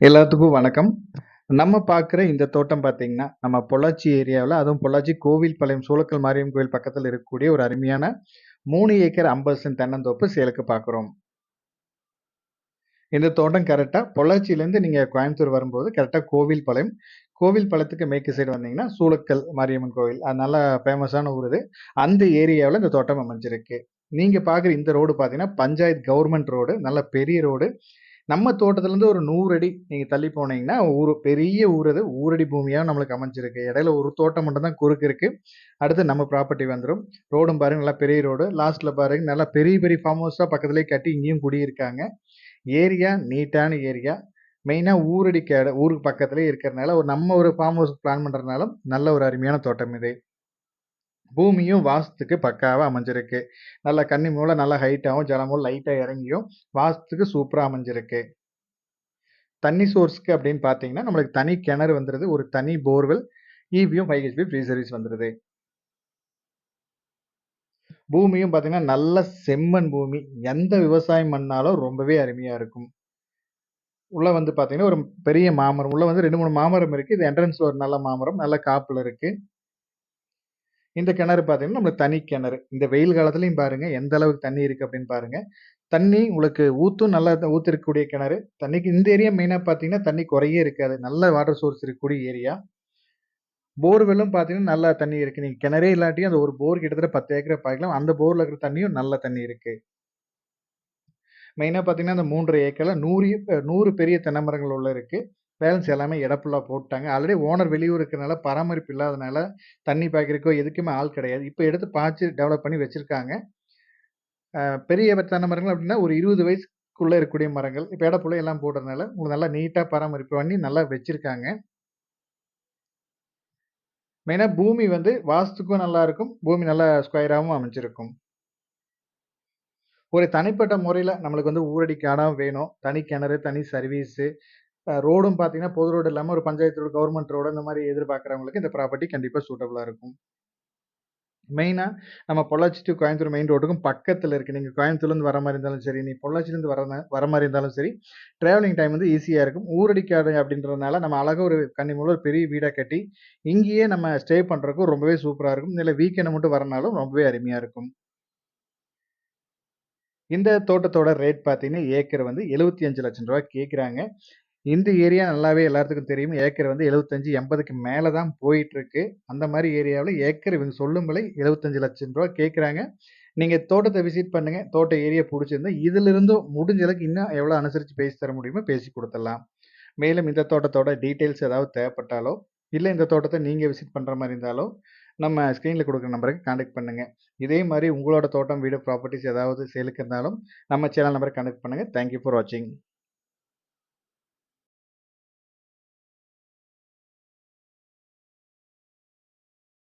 எல்லாத்துக்கும் வணக்கம். நம்ம பார்க்குற இந்த தோட்டம் பார்த்தீங்கன்னா, நம்ம பொள்ளாச்சி ஏரியாவில் அதுவும் பொள்ளாச்சி கோவில்பாளையம் சூளக்கல் மாரியம்மன் கோயில் பக்கத்தில் இருக்கக்கூடிய ஒரு அருமையான மூணு ஏக்கர் 50 சென்ட் தென்னந்தோப்பு சேலுக்கு பார்க்குறோம். இந்த தோட்டம் கரெக்டாக பொள்ளாச்சியிலேருந்து நீங்கள் கோயம்புத்தூர் வரும்போது கரெக்டாக கோவில்பாளையம். பழத்துக்கு மேற்கு சைடு வந்தீங்கன்னா, சூளக்கல் மாரியம்மன் கோவில். அது நல்லா ஃபேமஸான ஊர் இது. அந்த ஏரியாவில் இந்த தோட்டம் அமைஞ்சிருக்கு. நீங்கள் பார்க்குற இந்த ரோடு பார்த்தீங்கன்னா, பஞ்சாயத்து கவர்மெண்ட் ரோடு. நல்ல பெரிய ரோடு. நம்ம தோட்டத்துலேருந்து ஒரு நூறு அடி நீங்கள் தள்ளி போனீங்கன்னா, ஊர் பெரிய ஊர் அது. ஊரடி பூமியாக நம்மளுக்கு அமைஞ்சிருக்கு. இடையில ஒரு தோட்டம் மட்டும் தான் குறுக்கு இருக்குது அடுத்து நம்ம ப்ராப்பர்ட்டி வந்துடும் ரோடும் பாருங்க நல்லா பெரிய ரோடு. லாஸ்ட்டில் பாருங்க நல்லா பெரிய பெரிய ஃபார்ம் ஹவுஸாக பக்கத்துலேயே கட்டி இங்கேயும் குடியிருக்காங்க. ஏரியா நீட்டான ஏரியா. மெயினாக ஊரடி கேட ஊருக்கு பக்கத்துலேயே இருக்கிறனால, ஒரு நம்ம ஒரு ஃபார்ம் ஹவுஸ் பிளான் பண்ணுறதுனால நல்ல ஒரு அருமையான தோட்டம் இது. பூமியும் வாஸ்துக்கு பக்காவாக அமைஞ்சிருக்கு. நல்லா கன்னி மூலம் நல்லா ஹைட்டாகவும் ஜலமும் லைட்டாக இறங்கியும், வாஸ்துக்கு சூப்பராக அமைஞ்சிருக்கு. தண்ணி சோர்ஸ்க்கு அப்படின்னு பார்த்தீங்கன்னா, நம்மளுக்கு தனி கிணறு வந்துருது. ஒரு தனி போர்வெல். ஈவியும் ஃபைவ் ஹெச்பி ஃப்ரீ சர்வீஸ் வந்துருது. பூமியும் பார்த்தீங்கன்னா, நல்ல செம்மண் பூமி. எந்த விவசாயம் பண்ணாலும் ரொம்பவே அருமையாக இருக்கும். உள்ள வந்து பார்த்தீங்கன்னா, ஒரு பெரிய மாமரம். உள்ள வந்து 2, 3 மாமரம் இருக்குது இது என்ட்ரன்ஸில் ஒரு நல்ல மாமரம். நல்ல காப்பில் இருக்குது இந்த கிணறு பார்த்தீங்கன்னா, நம்மளுக்கு தனி கிணறு. இந்த வெயில் காலத்துலையும் பாருங்க, எந்த அளவுக்கு தண்ணி இருக்கு அப்படின்னு பாருங்க. தண்ணி உங்களுக்கு ஊத்தும் நல்லா ஊத்திருக்கக்கூடிய கிணறு. தண்ணிக்கு இந்த ஏரியா மெயினாக பார்த்தீங்கன்னா, தண்ணி குறையே இருக்காது. நல்ல வாட்டர் சோர்ஸ் இருக்கக்கூடிய ஏரியா. போர்வெல்லும் பார்த்தீங்கன்னா, நல்லா தண்ணி இருக்கு. நீங்கள் கிணறே இல்லாட்டியும் அந்த ஒரு போர் கிட்டத்தட்ட பத்து ஏக்கரை பார்க்கலாம் அந்த போரில் இருக்கிற தண்ணியும் நல்ல தண்ணி இருக்கு. மெயினாக பார்த்தீங்கன்னா, அந்த மூன்று ஏக்கரில் நூறு நூறு பெரிய தென்னை மரங்கள் உள்ள இருக்கு. பேலன்ஸ் எல்லாமே எடப்புல்லா போட்டாங்க. ஆல்ரெடி ஓனர் வெளியூர் இருக்கிறனால, பராமரிப்பு இல்லாதனால, தண்ணி பாய்க்கிறக்கோ எதுக்குமே ஆள் கிடையாது. இப்போ எடுத்து பாய்ச்சி டெவலப் பண்ணி வச்சுருக்காங்க பெரிய தென்னை மரங்கள் அப்படின்னா, ஒரு இருபது வயசுக்குள்ளே இருக்கக்கூடிய மரங்கள். இப்போ எடப்புள்ள எல்லாம் போடுறதுனால, உங்களுக்கு நல்லா நீட்டாக பராமரிப்பு பண்ணி நல்லா வச்சுருக்காங்க மெயினாக பூமி வந்து வாஸ்துக்கும் நல்லா இருக்கும். பூமி நல்லா ஸ்கொயராகவும் அமைஞ்சிருக்கும். ஒரு தனிப்பட்ட முறையில் நம்மளுக்கு வந்து ஊரடி காடாக வேணும். தனி கிணறு, தனி சர்வீஸு, ரோடும் பார்த்தீங்கன்னா, பொது ரோடு இல்லாமல் ஒரு பஞ்சாயத்து ரோடு, கவர்மெண்ட் ரோடு இந்த மாதிரி எதிர்பார்க்குறவங்களுக்கு இந்த ப்ராப்பர்ட்டி கண்டிப்பாக சூட்டபுளாக இருக்கும். மெயினாக நம்ம பொள்ளாச்சி டு கோயம்புத்தூர் மெயின் ரோட்டுக்கும் பக்கத்தில் இருக்குது நீங்கள் கோயம்புத்தூர்லேருந்து வர மாதிரி இருந்தாலும் சரி, நீ பொள்ளாச்சிலேருந்து வர வர மாதிரி இருந்தாலும் சரி, ட்ராவலிங் டைம் வந்து ஈஸியாக இருக்கும். ஊரடி அப்படின்றதுனால, நம்ம அழகாக ஒரு கன்னிமூல ஒரு பெரிய வீடாக கட்டி, இங்கேயே நம்ம ஸ்டே பண்ணுறதுக்கும் ரொம்பவே சூப்பராக இருக்கும். இல்லை வீக்கெண்ட் மட்டும் வரனாலும் ரொம்பவே அருமையாக இருக்கும். இந்த தோட்டத்தோட ரேட் பார்த்தீங்கன்னா, ஏக்கர் வந்து எழுபத்தி அஞ்சு லட்சம் ரூபா கேட்குறாங்க. இந்த ஏரியா நல்லாவே எல்லாத்துக்கும் தெரியும். ஏக்கர் வந்து எழுபத்தஞ்சி எண்பதுக்கு மேலே தான் போயிட்டுருக்கு. அந்த மாதிரி ஏரியாவில் ஏக்கர் இவங்க சொல்லும் விலை ரூ. 75,00,000 கேட்குறாங்க. நீங்கள் தோட்டத்தை விசிட் பண்ணுங்கள் தோட்ட ஏரியா புடிச்சிருந்தா, இதிலிருந்தும் முடிஞ்ச அளவுக்கு இன்னும் எவ்வளோ அனுசரித்து பேசி தர முடியுமோ பேசி கொடுத்துடலாம் மேலும் இந்த தோட்டத்தோட டீட்டெயில்ஸ் ஏதாவது தேவைப்பட்டாலோ, இல்லை இந்த தோட்டத்தை நீங்கள் விசிட் பண்ணுற மாதிரி இருந்தாலோ, நம்ம ஸ்க்ரீனில் கொடுக்குற நம்பருக்கு காண்டக்ட் பண்ணுங்கள் இதே மாதிரி உங்களோட தோட்டம், வீடு, ப்ராப்பர்ட்டிஸ் ஏதாவது சேலுக்கு இருந்தாலும், நம்ம சேனல் நம்பருக்கு காண்டக்ட் பண்ணுங்க. தேங்க் யூ ஃபார் வாட்சிங்.